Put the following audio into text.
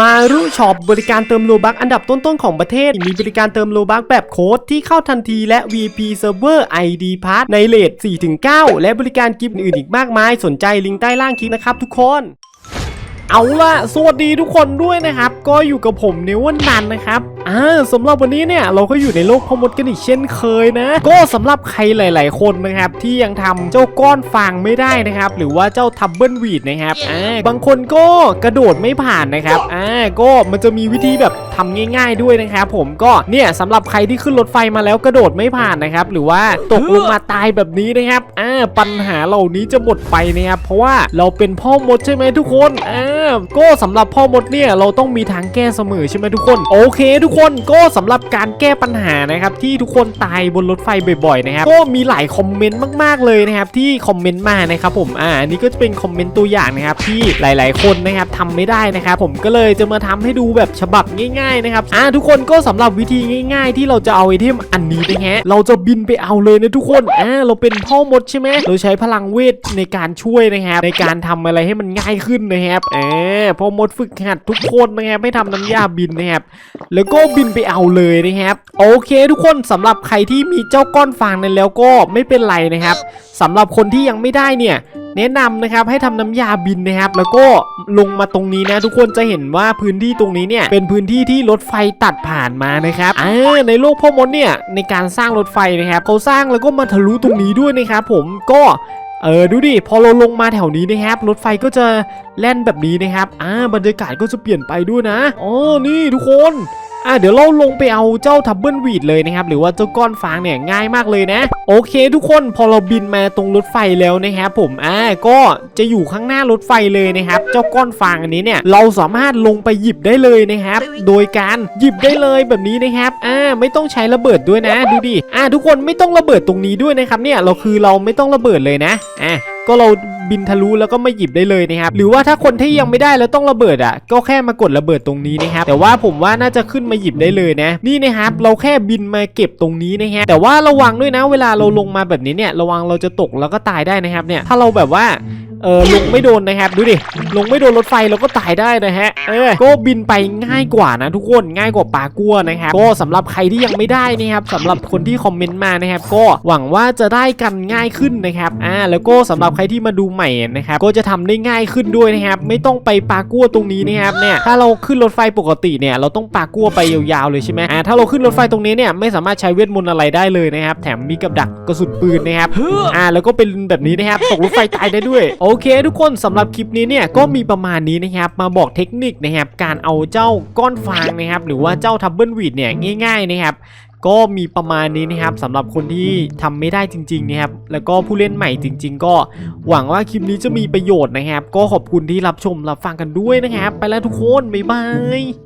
มารุช็อปบริการเติมโลบักอันดับต้นๆของประเทศ มีบริการเติมโลบักแบบโค้ดที่เข้าทันทีและ VP Server ID Pass ในเลท4-9 และบริการกิฟต์อื่นๆอีกมากมาย สนใจลิงก์ใต้ล่างคลิปนะครับทุกคน เอาล่ะ สวัสดีทุกคนด้วยนะครับ ก็อยู่กับผมเนวันนันนะครับอ่าสำหรับวันนี้เนี่ยเราก็อยู่ในโลกพมดกันอีกเช่นเคยนะ ก็สำหรับใครหลาย ๆ คนนะครับที่ยังทำเจ้าก้อนฟางไม่ได้นะครับ หรือว่าเจ้าทับเบิลวีดนะครับอ่าบางคนก็กระโดดไม่ผ่านนะครับอ่าก็มันจะมีวิธีแบบทำง่าย ๆด้วยนะครับผมก็เนี่ยสำหรับใครที่ขึ้นรถไฟมาแล้วกระโดดไม่ผ่านนะครับหรือว่าตกลงมาตายแบบนี้นะครับอ่าปัญหาเหล่านี้จะหมดไปนะครับเพราะว่าเราเป็นพ่อมดใช่ไหมทุกคนอ่าก็สำหรับพ่อมดเนี่ยเราต้องมีทางแก้เสมอใช่ไหมทุกคน โอเค ทุกคนก็สำหรับการแก้ปัญหานะครับที่ทุกคนตายบนรถไฟบ่อยๆนะครับก็มีหลายคอมเมนต์มากๆเลยนะครับที่คอมเมนต์มานะครับผมอ่านนี้ก็จะเป็นคอมเมนต์ตัวอย่างนะครับที่หลาย ๆคนนะครับทำไม่ได้นะครับผมก็เลยจะมาทำให้ดูแบบฉบับง่ายๆนะครับอ่าทุกคนก็สำหรับวิธีง่าย ๆ ที่เราจะเอาไอเทมอันนี้นะฮะเราจะบินไปเอาเลยนะทุกคนอ่าเราเป็นพ่อมดใช่ไหมเราใช้พลังเวทในการช่วยนะครับในการทำอะไรให้มันง่ายขึ้นนะครับเออพ่อมดฝึกหัดทุกคนนะครับให้ทำน้ำยาบินนะครับแล้วก็บินไปเอาเลยนะครับโอเค ทุกคนสำหรับใครที่มีเจ้าก้อนฟางนั้นแล้วก็ไม่เป็นไรนะครับสำหรับคนที่ยังไม่ได้เนี่ย แนะนำนะครับให้ทำน้ำยาบินนะครับ แล้วก็ลงมาตรงนี้นะ ทุกคนจะเห็นว่าพื้นที่ตรงนี้เนี่ยเป็นพื้นที่ที่รถไฟตัดผ่านมานะครับอ่าในโลกพ่อมดเนี่ยในการสร้างรถไฟนะครับเขาสร้างแล้วก็มาทะลุตรงนี้ด้วยนะครับผมก็เออดูดิพอเราลงมาแถวนี้นะครับ รถไฟก็จะแล่นแบบนี้นะครับอ่าบรรยากาศก็จะเปลี่ยนไปด้วยนะอ๋อนี่ทุกคน อะเดี๋ยวเราลงไปเอาเจ้าทับเบิลวีดเลยนะครับหรือว่าเจ้าก้อนฟางเนี่ยง่ายมากเลยนะ โอเค ทุกคนพอเราบินมาตรงรถไฟแล้วนะครับผมอ่าก็จะอยู่ข้างหน้ารถไฟเลยนะครับ เจ้าก้อนฟางอันนี้เนี่ยเราสามารถลงไปหยิบได้เลยนะครับ โดยการหยิบได้เลยแบบนี้นะครับอ่าไม่ต้องใช้ระเบิดด้วยนะ ดูดิอ่าทุกคนไม่ต้องระเบิดตรงนี้ด้วยนะครับเนี่ยเราคือเราไม่ต้องระเบิดเลยนะอะ ก็เราบินทะลุแล้วก็มาหยิบได้เลยนะครับหรือว่าถ้าคนที่ยังไม่ได้แล้วต้องระเบิดอะ ก็แค่มากดระเบิดตรงนี้นะครับแต่ว่าผมว่าน่าจะขึ้นมาหยิบได้เลยนะ นี่นะครับเราแค่บินมาเก็บตรงนี้นะฮะแต่ว่าระวังด้วยนะ เวลาเราลงมาแบบนี้เนี่ยระวังเราจะตกแล้วก็ตายได้นะครับเนี่ยถ้าเราแบบว่า เออลงไม่โดนนะครับดูดิลงไม่โดนรถไฟเราก็ตายได้นะฮะเออก็บินไปง่ายกว่านะทุกคนง่ายกว่าปลากัวนะครับก็สำหรับใครที่ยังไม่ได้นะครับสำหรับคนที่คอมเมนต์มานะครับก็หวังว่าจะได้กันง่ายขึ้นนะครับอ่าแล้วก็สำหรับใครที่มาดูใหม่นะครับก็จะทำได้ง่ายขึ้นด้วยนะครับไม่ต้องไปปลากัวตรงนี้นะครับเนี่ยถ้าเราขึ้นรถไฟปกติเนี่ยเราต้องปลากัวไปยาวๆเลยใช่ไหมอ่าถ้าเราขึ้นรถไฟตรงนี้เนี่ยไม่สามารถใช้เวทมนต์อะไรได้เลยนะครับแถมมีกับดักกระสุนปืนนะครับอ่าแล้วก็เป็นแบบนี้นะครับตกรถไฟตายได้ด้วยโอเคทุกคนสำหรับคลิปนี้เนี่ยก็มีประมาณนี้นะครับมาบอกเทคนิคนะครับการเอาเจ้าก้อนฟางนะครับ หรือว่าเจ้าทับเบิลวีดเนี่ยง่าย ๆนะครับก็มีประมาณนี้นะครับสำหรับคนที่ทำไม่ได้จริงๆนะครับแล้วก็ผู้เล่นใหม่จริง ๆ ก็หวังว่าคลิปนี้จะมีประโยชน์นะครับ ก็ขอบคุณที่รับชมรับฟังกันด้วยนะครับ ไปแล้วทุกคนบ๊ายบาย